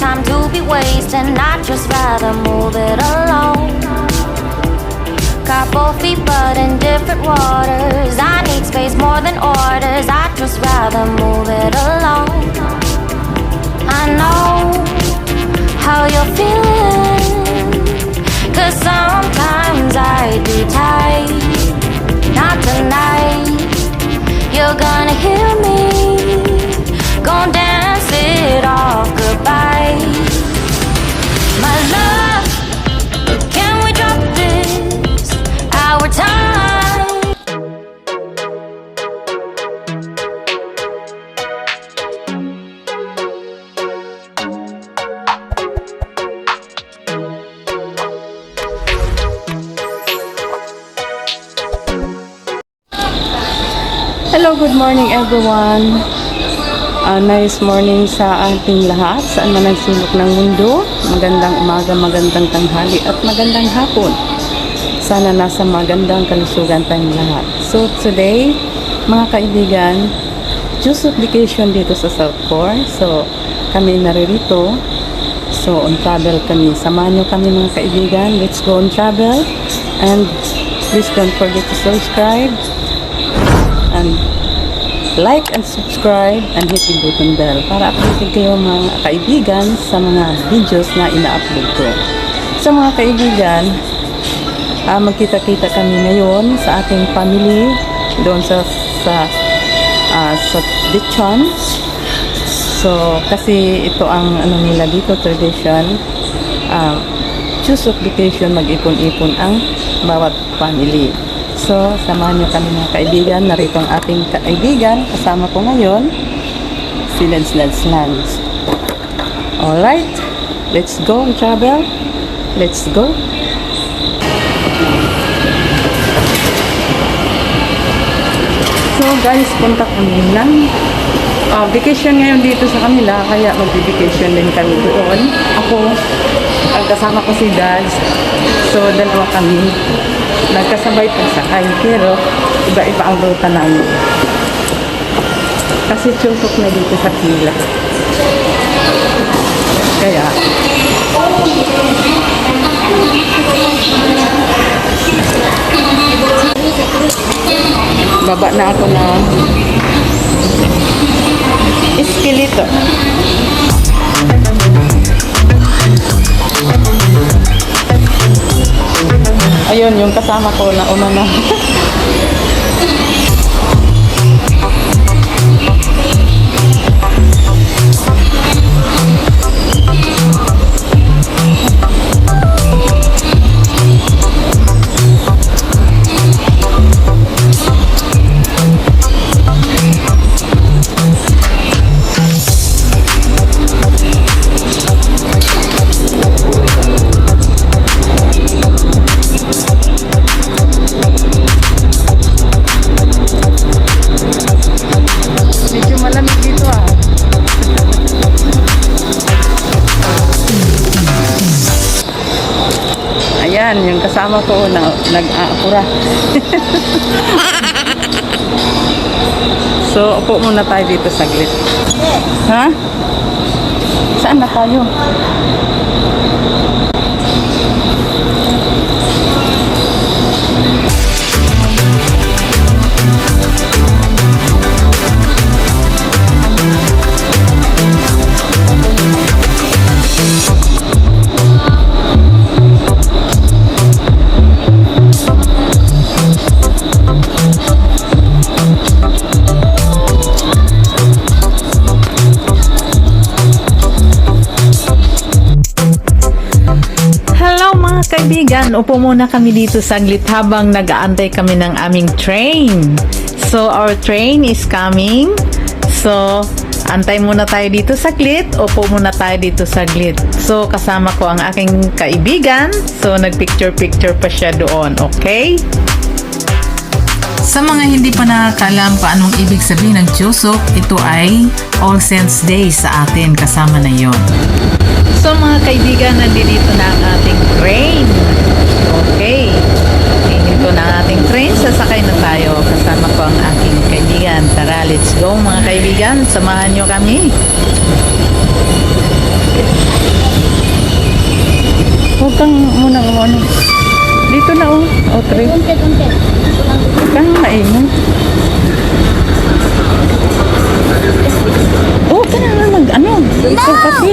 time to be wasting. I'd just rather move it alone. Got both feet but in different waters. I need space more than orders. I'd just rather move it alone. I know how you're feeling. Cause sometimes I do tight. Not tonight. You're gonna hear me. Everyone. Ah, nice morning sa ating lahat, saan man ang sulok ng mundo. Magandang umaga, magandang tanghali at magandang hapon. Sana nasa magandang kalusugan tayong lahat. So today, mga kaibigan, just of vacation dito sa South Core. So kami naririto. So on travel kami. Samahan nyo kami mga kaibigan. Let's go on travel. And please don't forget to subscribe like and subscribe and hit the button bell para updated kayo mga kaibigan sa mga videos na ina-upload ko. Sa mga kaibigan, ah, magkita-kita kami ngayon sa ating family doon sa sa ah, sa Dichon. So, kasi ito ang ano nila dito tradition. Ah, choose of vacation mag-ipon-ipon ang bawat family. So, samahan niyo kami mga kaibigan. Narito ang ating kaibigan. Kasama ko ngayon, si Lance Lance Lance. Alright, let's go and travel. Let's go. So guys, punta kami ng ah, vacation ngayon dito sa kanila, kaya mag-vacation din kami doon. Ako, ang kasama ko si Dad. So, dalawa kami. Nagkasabay pagsakay, pero iba-iba ang ruta namin. Kasi tsutok na dito sa pila. Kaya, baba na ako na eskelito. Ayun, yung kasama ko na una na. Kasama ko na nag-aapura. so, upo muna tayo dito saglit. Ha? Saan na tayo? Kaibigan, upo muna kami dito saglit habang nag-aantay kami ng aming train. So our train is coming. So antay muna tayo dito saglit, upo muna tayo dito saglit. So kasama ko ang aking kaibigan. So nagpicture-picture pa siya doon, okay? Sa mga hindi pa nakakaalam kung anong ibig sabihin ng Chusok, ito ay All Saints Day sa atin kasama na yon. So mga kaibigan, nandito na ang ating train. Okay. Ito na ang ating train. Sasakay na tayo. Kasama ko ang aking kaibigan. Tara, let's go mga kaibigan. Samahan nyo kami. Huwag kang muna ano. Dito na oh. O, three. Huwag kang maingay. Oh, ka na mag ano. Ikaw kasi.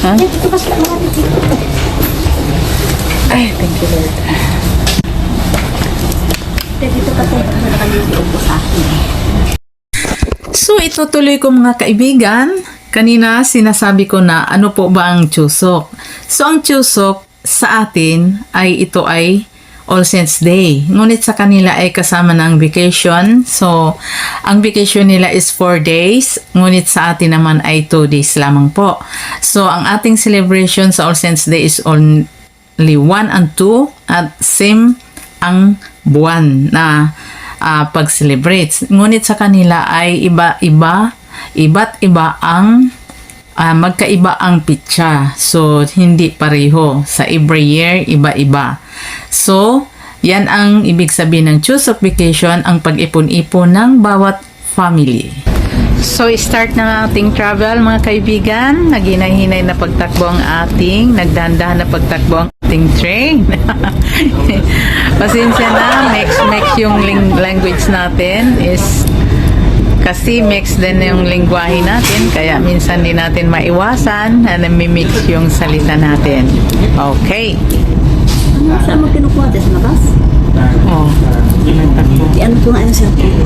Ha? Ay, thank you Lord. So ito tuloy ko mga kaibigan. Kanina sinasabi ko na ano po ba ang chusok. So ang chusok sa atin ay ito ay All Saints Day. Ngunit sa kanila ay kasama ng vacation. So ang vacation nila is 4 days. Ngunit sa atin naman ay 2 days lamang po. So ang ating celebration sa All Saints Day is only 1 and 2 at same ang buwan na ah, pag-celebrate. Ngunit sa kanila ay iba-iba, iba't iba ang ah, magkaiba ang pitsa. So, hindi pareho. Sa every year, iba-iba. So, yan ang ibig sabihin ng choose of vacation, ang pag-ipon-ipon ng bawat family. So, start na ang ating travel mga kaibigan. Naghinay-hinay na pagtakbo ang ating, nagdandahan na pagtakbo ang ating train. Pasensya na, mix-mix yung language natin is kasi mix din yung lingwahe natin, kaya minsan di natin maiwasan na namimix yung salita natin. Okay. Saan mo kinukuha? Sa labas? Oh. Di ano ko nga yung cellphone?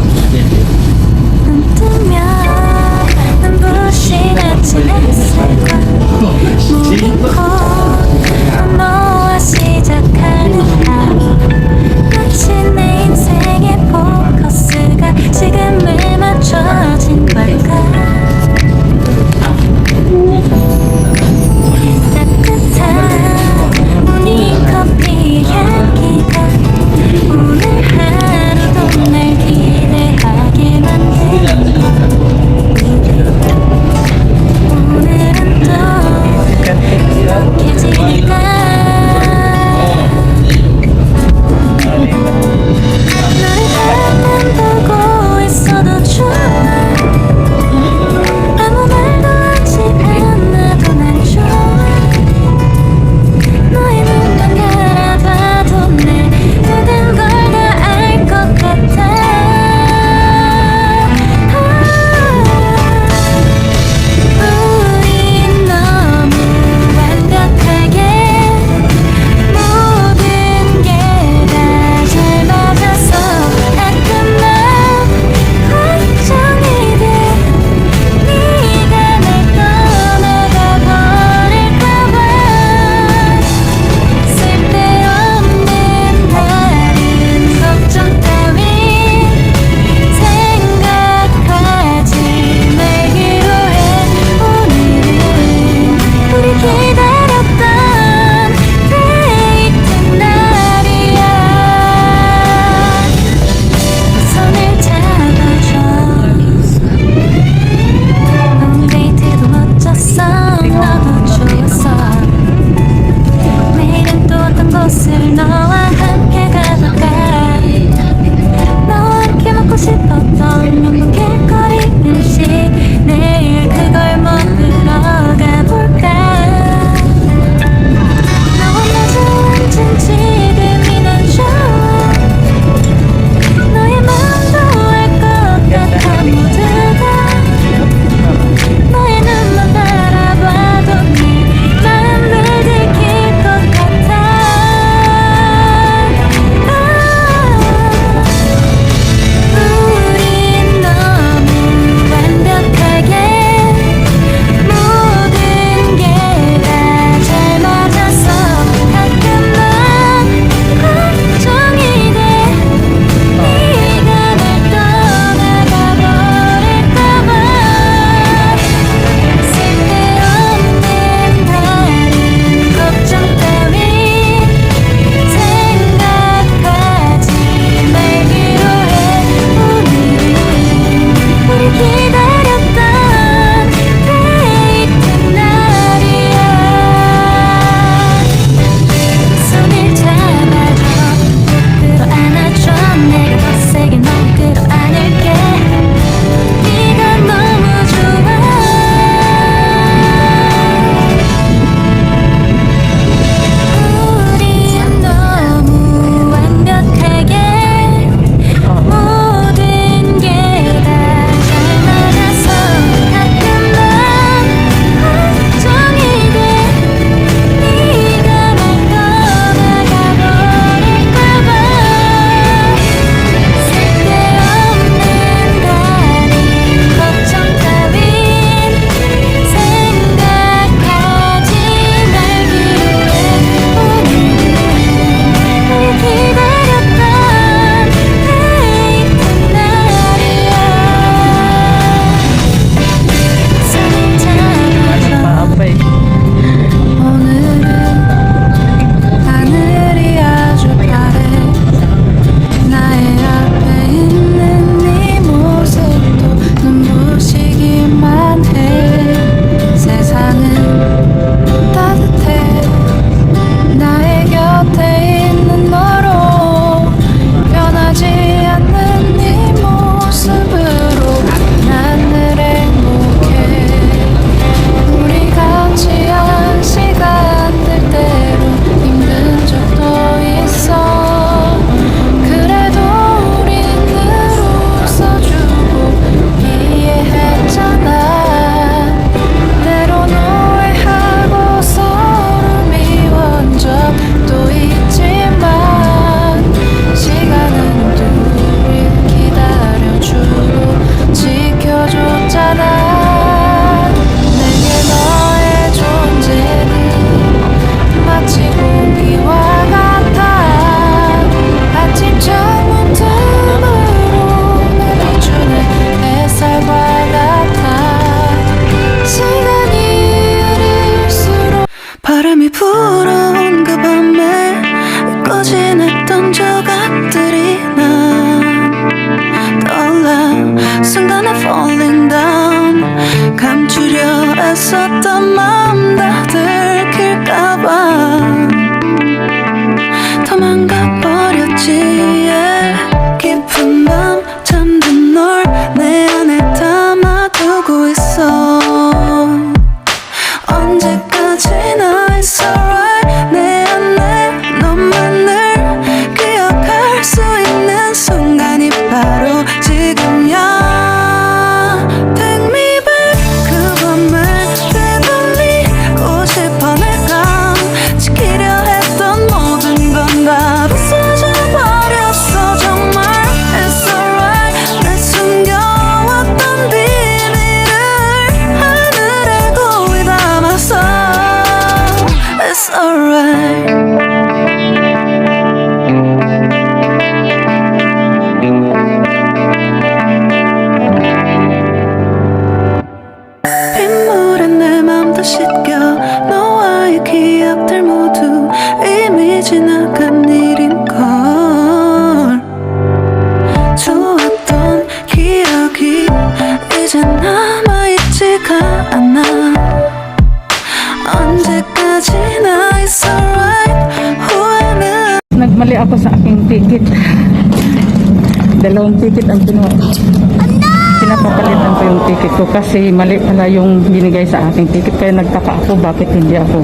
Ko kasi mali pala yung binigay sa aking ticket. Kaya nagtaka ako bakit hindi ako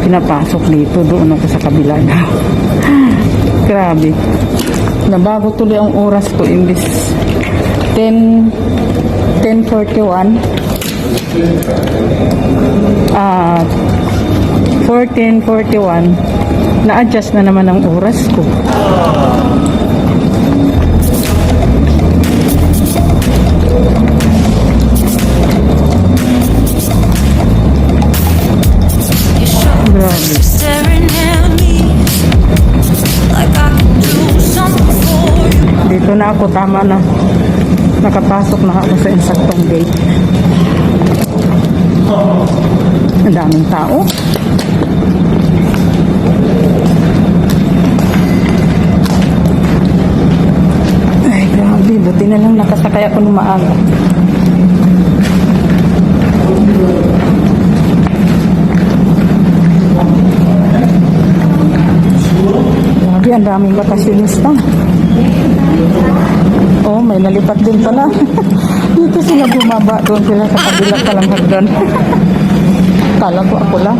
pinapasok dito. Doon ako sa kabila na. Grabe. Nabago tuloy ang oras ko imbis 10 10.41 ah 14.41 na-adjust na naman ang oras ko. Dito na ako, tama na. Nakapasok na ako sa insaktong gate. Ang daming tao. Ay, grabe. Buti na lang nakasakay ako ng maaga. Ang daming bakasyonista. Oh, may nalipat din pala. Dito sila bumaba. Doon sila sa kabila palang hagdan. Kala ko ako lang.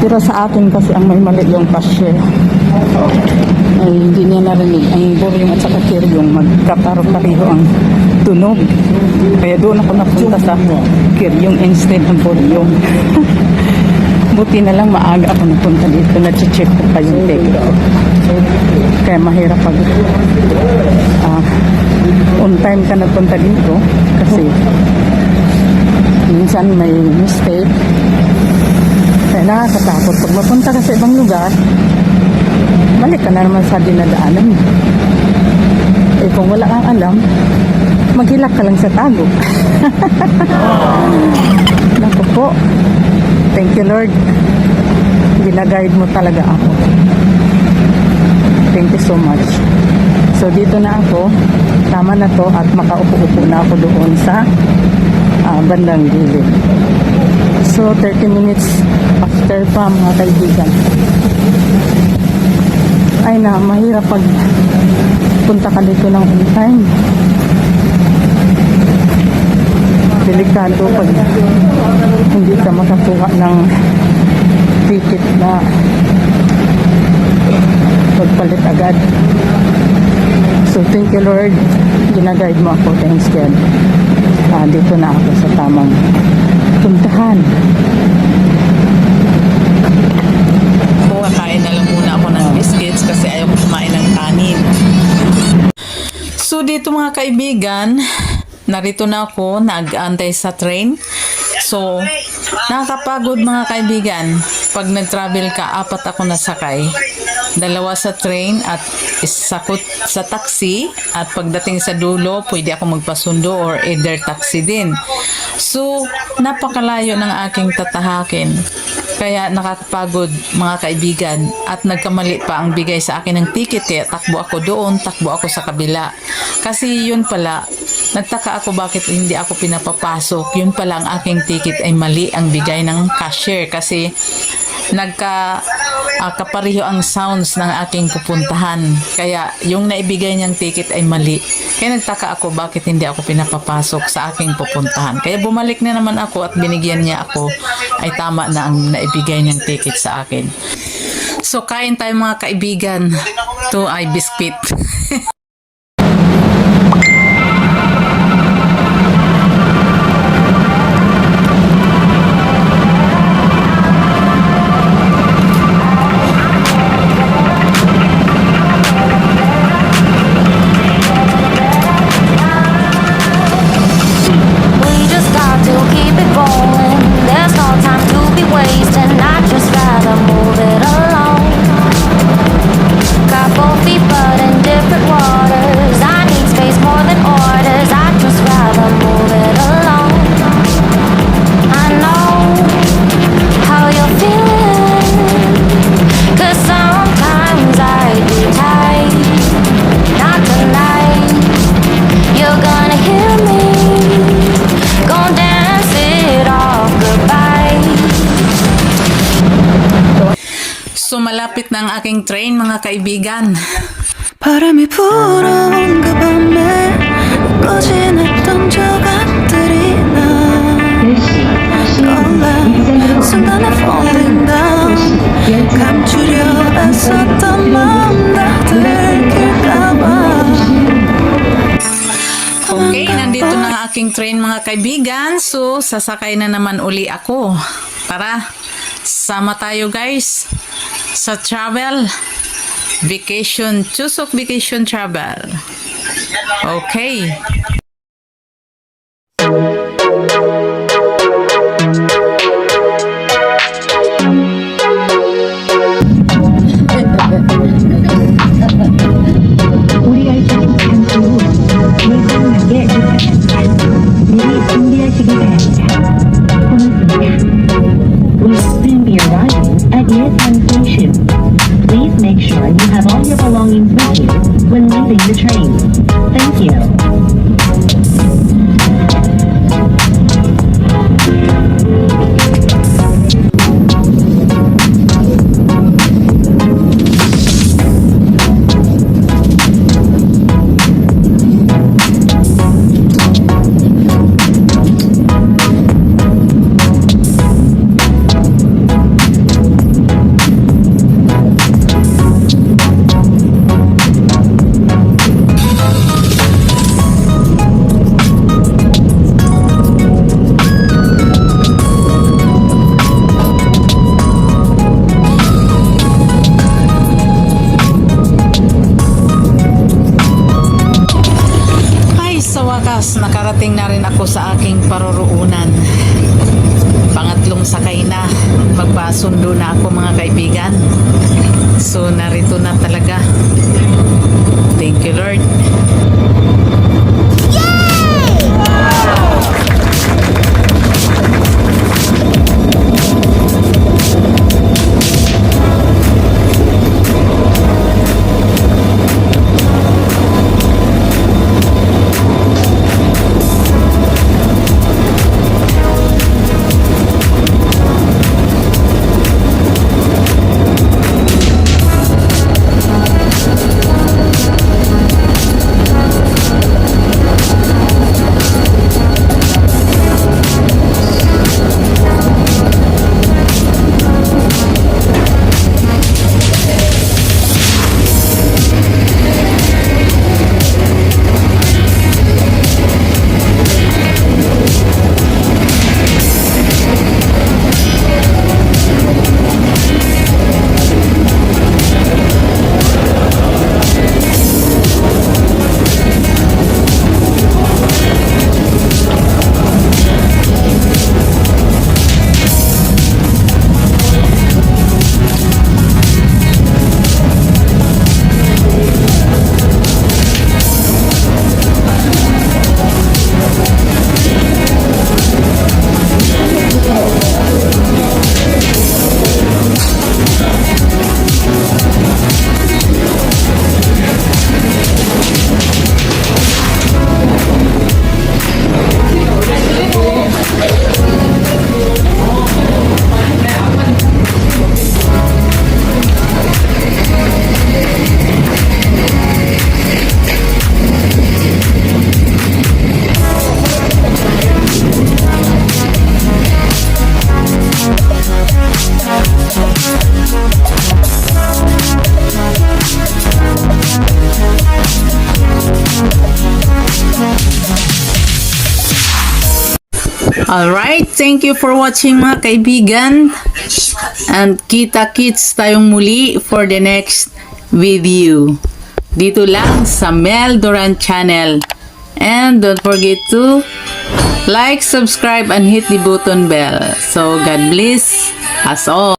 Pero sa akin kasi ang may mali yung cashier. Ay, hindi niya narinig. Ang volume at saka kiryong magkaparo-pareho ang tunog. Kaya doon ako napunta sa kiryong instead ng volume. Buti na lang maaga ako napunta dito. Na-check ko pa yung take Kaya mahirap pag ah, on time ka nagpunta dito kasi minsan may mistake. Kaya nakakatakot. Pag mapunta ka sa ibang lugar, balik ka na naman sa dinadaanan mo. Eh kung wala kang alam, maghilak ka lang sa tago. Naku po. Thank you Lord. Ginaguide mo talaga ako. Thank you so much. So dito na ako, tama na to at makaupo-upo na ako doon sa ah, bandang gilid. So 30 minutes after pa mga kaibigan. Ay na, mahirap pag punta ka dito ng on time. Delikado pag hindi ka makakuha ng ticket na magpalit agad. So, thank you Lord. Ginaguide mo ako. Thanks God. Ah, dito na ako sa tamang puntahan. Kakain na lang muna ako ng biscuits kasi ayaw ko kumain ng kanin. So dito mga kaibigan, narito na ako, nag-antay sa train. So, nakakapagod mga kaibigan. Pag nag-travel ka, apat ako nasakay. Dalawa sa train at isa sa taxi. At pagdating sa dulo, pwede ako magpasundo or either taxi din. So, napakalayo ng aking tatahakin. Kaya nakakapagod mga kaibigan at nagkamali pa ang bigay sa akin ng ticket kaya takbo ako doon, takbo ako sa kabila. Kasi yun pala, Nagtaka ako bakit hindi ako pinapapasok. Yun pala ang aking ticket ay mali ang bigay ng cashier kasi nagka ah, kapareho ang sounds ng aking pupuntahan. Kaya yung naibigay niyang ticket ay mali. Kaya nagtaka ako bakit hindi ako pinapapasok sa aking pupuntahan. Kaya bumalik na naman ako at binigyan niya ako ay tama na ang naibigay niyang ticket sa akin. So kain tayo mga kaibigan. To ay biscuit. So malapit na ang aking train mga kaibigan. 바람이 불어온 그 밤에 꺼진했던 조각들이 나 놀라 순간에 falling down 감추려 애썼던 마음 다 들킬까봐 Okay, nandito na ang aking train mga kaibigan. So, sasakay na naman uli ako. Tara, Sama tayo guys sa travel. Vacation, Chusok Vacation Travel. Okay. Alright, thank you for watching mga kaibigan. And kita-kits tayong muli for the next video. Dito lang sa Mel Duran channel. And don't forget to like, subscribe, and hit the button bell. So, God bless us all.